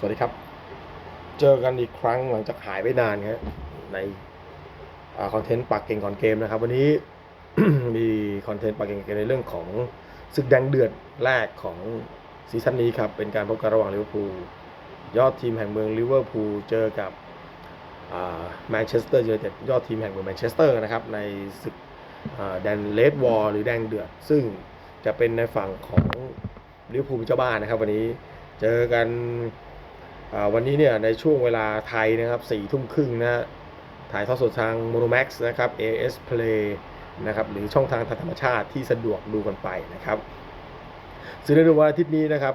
สวัสดีครับ เจอกันอีกครั้งหลังจากหายไปนานครับในคอนเทนต์ปากเก่งก่อนเกมนะครับ วันนี้มีคอนเทนต์ปากเก่งในเรื่องของศึกแดงเดือดแรกของซีซั่นนี้ครับ เป็นการพบกันระหว่างลิเวอร์พูลยอดทีมแห่งเมืองลิเวอร์พูลเจอกับแมนเชสเตอร์ยูไนเต็ดยอดทีมแห่งเมืองแมนเชสเตอร์นะครับในศึกแดนเลดวอลหรือแดงเดือด ซึ่งจะเป็นในฝั่งของลิเวอร์พูลเจ้าบ้านนะครับ วันนี้เจอกัน วันนี้เนี่ยในช่วงเวลาไทยนะครับสี่ทุ่มครึ่งนะถ่ายทอดสดทาง Monomax นะครับ AS Play นะครับหรือช่องทางธรรมชาติที่สะดวกดูกันไปนะครับซึ่งในวันอาทิตย์นี้นะครับ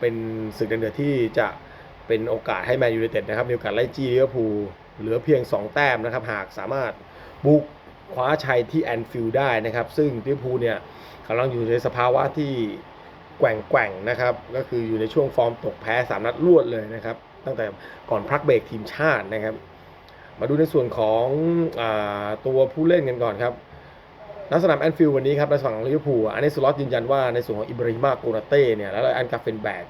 เป็นศึกแดงเดือดที่จะเป็นโอกาสให้แมนยูไนเต็ดนะครับมีโอกาสไล่จี้ลิเวอร์พูลเหลือเพียง 2 แต้มนะครับหากสามารถบุกคว้าชัยที่แอนฟิลด์ได้นะครับ ซึ่งลิเวอร์พูลเนี่ยกำลังอยู่ในสภาวะที่ แกว่งๆนะครับ ก็คืออยู่ในช่วงฟอร์มตกแพ้3นัดรวดเลยนะครับ ตั้งแต่ก่อนพักเบรกทีมชาตินะครับ มาดูในส่วนของอตัวผู้เล่นกันก่อนครับนักสนามแอนฟิลด์วันนี้ครับในฝั่งของลิเวอร์พูลอันนี้สล็อตยืนยันว่าในส่วนของอิบราฮิมาโกนาเต้เนี่ยแล้วอันกาเฟนแบก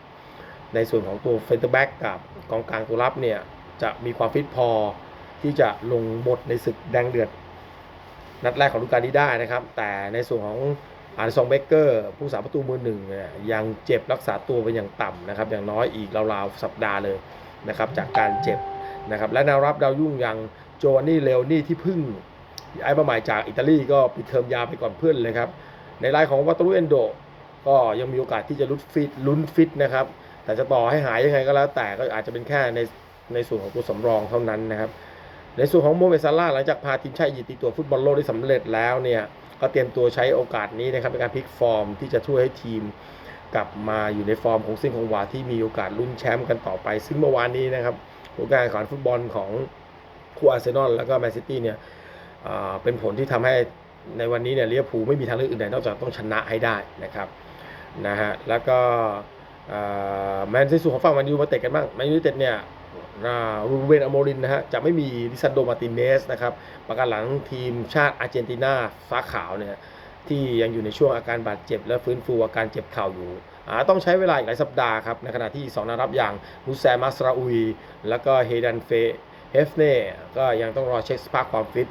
ในส่วนของตัวเฟนเตอร์แบ็กกับกองกลางตัวรับเนี่ยจะมีความฟิตพอที่จะลงบทในศึกแดงเดือดนัดแรกของฤดูกาลนี้ได้นะครับ แต่ในส่วนของ อาร์ซองเบเกอร์ผู้สาประตูมือหนึ่งเนี่ยยังเจ็บรักษาตัวเป็นอย่างต่ำนะครับ อย่างน้อยอีกราวๆสัปดาห์เลยนะครับจากการเจ็บนะครับและแนวรับดาวยุ่งอย่างโจวานนี่เลโอนี่ที่พึ่งย้ายมาใหม่จากอิตาลีก็ปิดเทอมยาไปก่อนเพื่อนเลยครับ ในรายของวัตรุเอนโดก็ยังมีโอกาสที่จะลุ้นฟิตลุ้นฟิตนะครับ แต่จะต่อให้หายยังไงก็แล้วแต่ก็อาจจะเป็นแค่ในในส่วนของตัวสำรองเท่านั้นนะครับ ในส่วนของโมเมซาร่าหลังจากพาทีมชาติอียิปต์ติดตัวฟุตบอลโลกได้สำเร็จแล้วเนี่ย ก็เตรียมตัวใช้โอกาสนี้นะครับในการพลิกฟอร์มที่จะช่วยให้ทีมกลับมาอยู่ในฟอร์มของเส้นของวาที่มีโอกาสลุ้นแชมป์กันต่อไป ซึ่งเมื่อวานนี้นะครับผลการแข่งขันฟุตบอลของคู่อาร์เซนอลแล้วก็แมนซิตี้เนี่ยเป็นผลที่ทำให้ในวันนี้เนี่ยเวอร์พูไม่มีทางเลือกอื่นใดนอกจากต้องชนะให้ได้นะครับนะฮะแล้วก็แมนซิตี้ของฝั่งแมนยูมาเตะกันบ้างแมนยูเต็ดเนี่ย รูเบนอโมรินนะฮะจะไม่มีลิซันโดมาติเนสนะครับประกันหลังทีมชาติอาร์เจนตินาฟ้าขาวเนี่ยที่ยังอยู่ในช่วงอาการบาดเจ็บและฟื้นฟูอาการเจ็บเข่าอยู่ต้องใช้เวลาอีกหลายสัปดาห์ครับในขณะที่ 2นักรับอย่างมูแซมัสราอุย แล้วก็เฮดันเฟเฮฟเน่ก็ยังต้องรอเช็คสภาพความฟิต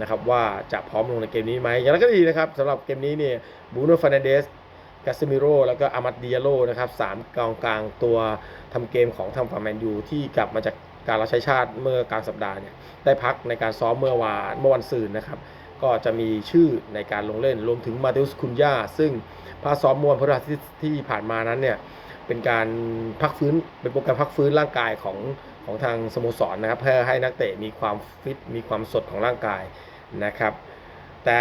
นะครับว่าจะพร้อมลงในเกมนี้ไหมอย่างไรก็ดีนะครับสำหรับเกมนี้เนี่ยบูโนฟานเดส กาซิมิโรแล้วก็อามัดดิยาโลนะครับสามกองกลางตัวทำเกมของทางฝั่งแมนยูที่กลับมาจากการรับใช้ชาติเมื่อกลางสัปดาห์เนี่ยได้พักในการซ้อมเมื่อวานเมื่อวันศืนนะครับ ก็จะมีชื่อในการลงเล่นรวมถึงมาเตอุสคุนยาซึ่งพาซ้อมเมื่อวันพฤหัสที่ที่ผ่านมานั้นเนี่ยเป็นการพักฟื้นเป็นโปรแกรมพักฟื้นร่างกายของของทางสโมสรนะครับ เพื่อให้นักเตะมีความฟิตมีความสดของร่างกายนะครับ แต่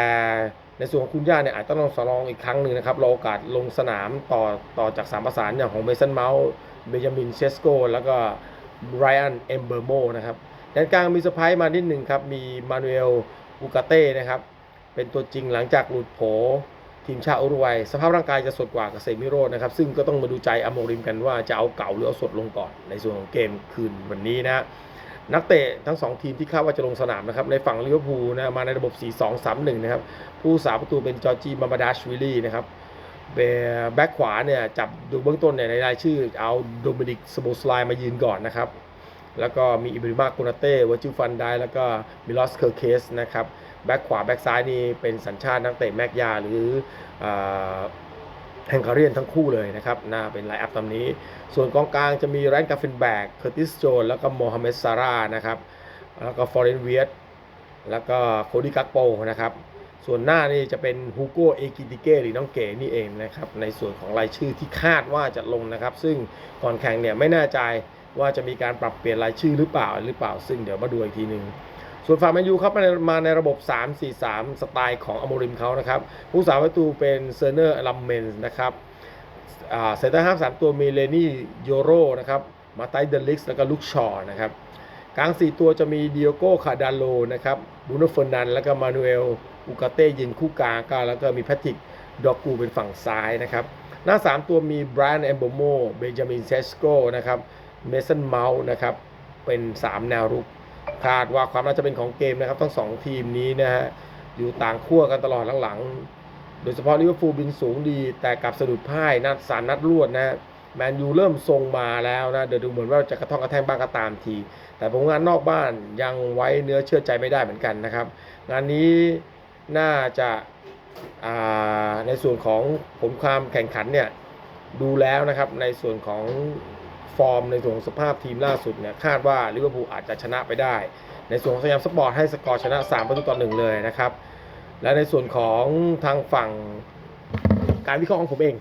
ในส่วนของคุณย่าเนี่ยอาจจะต้องสลองอีกครั้งหนึ่งนะครับรอโอกาสลงสนามต่อต่อจากสามประสานอย่างของเมสันเมาส์เบนจามินเชสโกแล้วก็ไรอันเอมเบอร์โมนะครับแดนกลางมีเซอร์ไพรส์มานิดหนึ่งครับมีมานูเอลอูกาเต้นะครับเป็นตัวจริงหลังจากหลุดโผทีมชาติอุรุกวัยสภาพร่างกายจะสดกว่ากับเซมิโรนะครับ ซึ่งก็ต้องมาดูใจอโมริมกันว่าจะเอาเก่าหรือเอาสดลงก่อนในส่วนของเกมคืนวันนี้นะ นักเตะทั้ง 2 ทีมที่คาดว่าจะลงสนามนะครับในฝั่งลิเวอร์พูลนะมาในระบบ 4-2-3-1 นะครับ ผู้สาประตูเป็นจอร์จีมามาดาชวิลลี่นะครับแบ็คขวาเนี่ยจับดูเบื้องต้นเนี่ยในรายชื่อเอาโดมินิกสโบสไลมายืนก่อนนะครับ แล้วก็มีอิบริมาโกนาเต้วอร์จิฟันไดแล้วก็มิลอสเคอร์เคสนะครับแบ็คขวาแบ็คซ้ายนี่เป็นสัญชาตินักเตะแมกยาหรือ แฮงการียนทั้งคู่เลยนะครับน่าเป็นไลน์อัพตามนี้ ส่วนกองกลางจะมีแรนกาฟินแบกเคอร์ติสโจนแล้วก็โมฮัมเหม็ดซาร่านะครับ แล้วก็ฟอร์เรนเวียตแล้วก็โคดิกักโปนะครับ ส่วนหน้านี่จะเป็นฮูโกเอกิติเก้หรือน้องเก๋นี่เองนะครับ ในส่วนของรายชื่อที่คาดว่าจะลงนะครับ ซึ่งก่อนแข่งเนี่ยไม่แน่ใจว่าจะมีการปรับเปลี่ยนรายชื่อหรือเปล่าหรือเปล่า ซึ่งเดี๋ยวมาดูอีกทีหนึ่ง ส่วนฝั่งแมนยูครับมาในมาในระบบ 3-4-3 สไตล์ของอโมริมเขานะครับ ผู้สาประตูเป็นเซอร์เนอร์ลัมเมนส์นะครับเซนเตอร์ฮาฟสามตัวมีเลนี่โยโรนะครับมาไตเดลิกส์แล้วก็ลุกชอร์นะครับกลาง 4 ตัวจะมีดิโอโก้คาดาโลนะครับบูโนเฟอร์นัน แล้วก็มานูเอลอูกาเต้ยืนคู่กลางก็แล้วก็มีแพทริกดอกกูเป็นฝั่งซ้ายนะครับหน้า 3 ตัวมีไบรอันแอมโบโมเบนจามินเซสโกนะครับเมสันเมาส์นะครับเป็น 3 แนวรุก คาดว่าความน่าจะเป็นของเกมนะครับ ทั้ง2ทีมนี้นะฮะอยู่ต่างขั้วกันตลอดหลังๆ โดยเฉพาะลิเวอร์พูลบินสูงดี แต่กับสะดุดพ่ายนัดสารนัดรวดนะฮะแมนยูเริ่มทรงมาแล้วนะเดี๋ยวดูเหมือนว่าจะกระท่องกระแทงบ้างก็ตามที แต่ผลงานนอกบ้านยังไว้เนื้อเชื่อใจไม่ได้เหมือนกันนะครับ งานนี้น่าจะาในส่วนของผลความแข่งขันเนี่ยดูแล้วนะครับในส่วนของ ฟอร์มในส่วนของสภาพทีมล่าสุดเนี่ยคาดว่าลิเวอร์พูลอาจจะชนะไปได้ ในส่วนของสยามสปอร์ตให้สกอร์ชนะ 3 ประตูต่อหนึ่งเลยนะครับ และในส่วนของทางฝั่งการวิเคราะห์ของผมเอง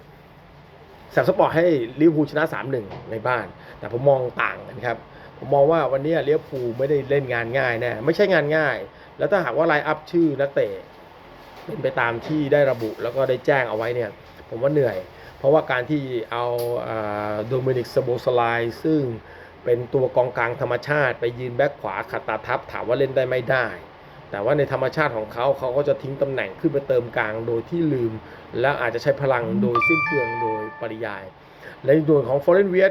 สยามสปอร์ตให้ลิเวอร์พูลชนะ 3-1 ในบ้าน แต่ผมมองต่างกันครับผมมองว่าวันนี้ลิเวอร์พูลไม่ได้เล่นงานง่ายแน่ไม่ใช่งานง่าย แล้วถ้าหากว่าไลน์อัพชื่อนักเตะเป็นไปตามที่ได้ระบุแล้วก็ได้แจ้งเอาไว้เนี่ย ผมว่าเหนื่อย เพราะว่าการที่เอาโดมินิกสโบสไลซึ่งเป็นตัวกองกลางธรรมชาติ ไปยืนแบ็คขวาขัดตาทับถามว่าเล่นได้ไม่ได้ แต่ว่าในธรรมชาติของเขาเขาก็จะทิ้งตำแหน่งขึ้นไปเติมกลางโดยที่ลืม และอาจจะใช้พลังโดยสิ้นเปลืองโดยปริยาย และในส่วนของฟอร์เรนเวีย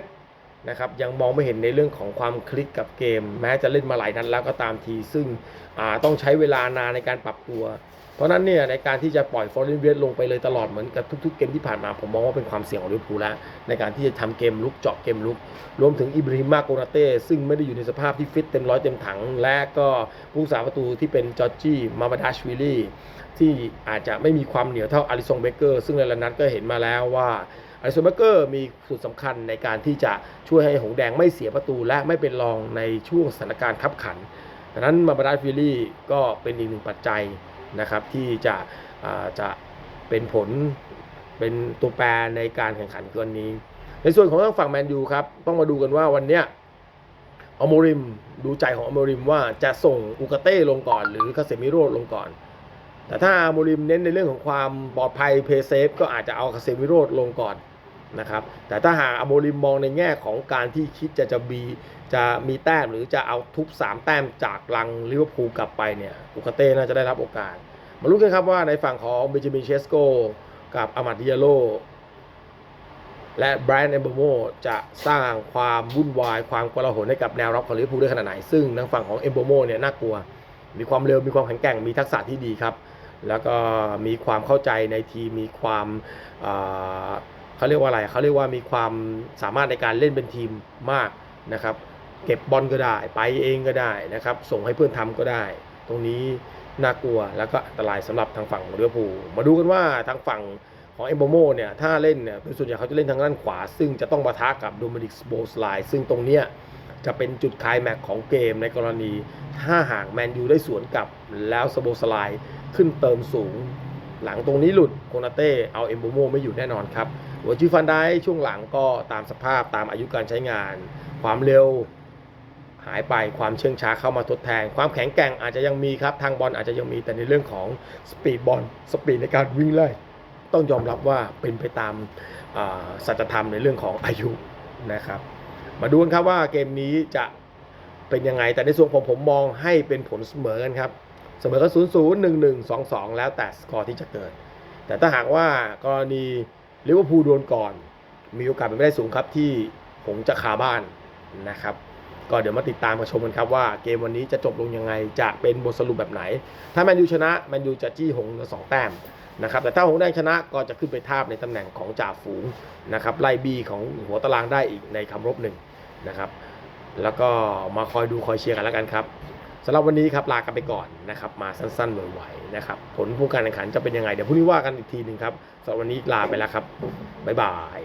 นะครับยังมองไม่เห็นในเรื่องของความคลิกกับเกม แม้จะเล่นมาหลายนัดแล้วก็ตามที ซึ่งอ่าต้องใช้เวลานานในการปรับตัว เพราะนั้นเนี่ยในการที่จะปล่อยฟอร์เรนเวียลงไปเลยตลอดเหมือนกับทุกๆเกมที่ผ่านมา ผมมองว่าเป็นความเสี่ยงของลิเวอร์พูลแล้วในการที่จะทำเกมลุกเจาะเกมลุก รวมถึงอิบริมาโกนาเต้ซึ่งไม่ได้อยู่ในสภาพที่ฟิตเต็มร้อยเต็มถัง และก็ผู้สาประตูที่เป็นจอร์จี้มาบาดาชวิลลี่ที่อาจจะไม่มีความเหนียวเท่าอาริซงเบเกอร์ซึ่งในระนัดก็เห็นมาแล้วว่าอาริซงเบเกอร์มีส่วนสำคัญในการที่จะช่วยให้หงแดงไม่เสียประตูและไม่เป็นรองในช่วงสถานการณ์ขับขันดังนั้นมาบาดาชวิลลี่ก็เป็นอีกหนึ่งปัจจัย นะครับที่จะจะเป็นผลเป็นตัวแปรในการแข่งขันวันนี้ ในส่วนของทางฝั่งแมนยูครับต้องมาดูกันว่าวันเนี้ยอโมริมดูใจของอโมริมว่าจะส่งอุกาเต้ลงก่อน หรือคาเซมิโร่ลงก่อน แต่ถ้าอโมริมเน้นในเรื่องของความปลอดภัยเพย์เซฟก็อาจจะเอาคาเซมิโร่ลงก่อน นะครับแต่ถ้าหากอโมริมมองในแง่ของการที่คิดจะจะบีจะมีแต้มหรือจะเอาทุบ 3 แต้มจากลังลิเวอร์พูลกลับไปเนี่ยอุกาเต้น่าจะได้รับโอกาส มาลุ้นกันครับว่าในฝั่งของเบนจามินเชสโกกับอามาดิยาโลและแบรนด์เอมเบโมจะสร้างความวุ่นวายความกลาหลให้กับแนวรับของลิเวอร์พูลได้ขนาดไหน ซึ่งทางฝั่งของเอมเบโมเนี่ยน่ากลัว มีความเร็วมีความแข็งแกร่งมีทักษะที่ดีครับ แล้วก็มีความเข้าใจในทีมมีความ เขาเรียกว่าอะไรเขาเรียกว่ามีความสามารถในการเล่นเป็นทีมมากนะครับ เก็บบอลก็ได้ไปเองก็ได้นะครับ ส่งให้เพื่อนทำก็ได้ ตรงนี้น่ากลัวแล้วก็อันตรายสำหรับทางฝั่งของลิเวอพูมาดูกันว่าทางฝั่งของเอมโบโมเนี่ยถ้าเล่นเนี่ยโดยส่วนใหญ่เขาจะเล่นทางด้านขวา ซึ่งจะต้องปะทะกับโดมินิกสโบสไลซึ่งตรงเนี้ยจะเป็นจุดคลายแม็กของเกมในกรณี ถ้าหากแมนยูได้สวนกลับแล้วสโบสไลขึ้นเติมสูง หลังตรงนี้หลุดโคนาเต้เอาเอมโบโมไม่อยู่แน่นอนครับหัวจิฟันได้ช่วงหลังก็ตามสภาพตามอายุการใช้งาน ความเร็วหายไปความเชื่องช้าเข้ามาทดแทน ความแข็งแกร่งอาจจะยังมีครับ ทางบอลอาจจะยังมีแต่ในเรื่องของสปีดบอลสปีดในการวิ่งไล่ต้องยอมรับว่าเป็นไปตามอ่าสัจธรรมในเรื่องของอายุนะครับ มาดูกันครับว่าเกมนี้จะเป็นยังไงแต่ในส่วนของผมมองให้เป็นผลเสมอกันครับ เสมอกัน0 0 1 1 2 2 แล้วแต่สกอร์ที่จะเกิด แต่ถ้าหากว่ากรณีลิเวอร์พูลโดนก่อน มีโอกาสเป็นไปได้สูงครับที่หงจะคาบ้านนะครับ ก็เดี๋ยวมาติดตามมาชมกันครับว่าเกมวันนี้จะจบลงยังไง จะเป็นบทสรุปแบบไหน ถ้าแมนยูชนะแมนยูจะจี้หงส์เหลือสองแต้มนะครับแต่ถ้าหงส์แดงชนะก็จะขึ้นไปทาบในตำแหน่งของจ่าฝูงนะครับไล่บีของหัวตารางได้อีกในคำรบหนึ่งนะครับแล้วก็มาคอยดูคอยเชียร์กันแล้วกันครับ สำหรับวันนี้ครับลากันไปก่อนนะครับมาสั้นๆไวๆนะครับผลผู้การแข่งขันจะเป็นยังไงเดี๋ยวพรุ่งนี้ว่ากันอีกทีหนึ่งครับสำหรับวันนี้ลาไปแล้วครับบ๊ายบาย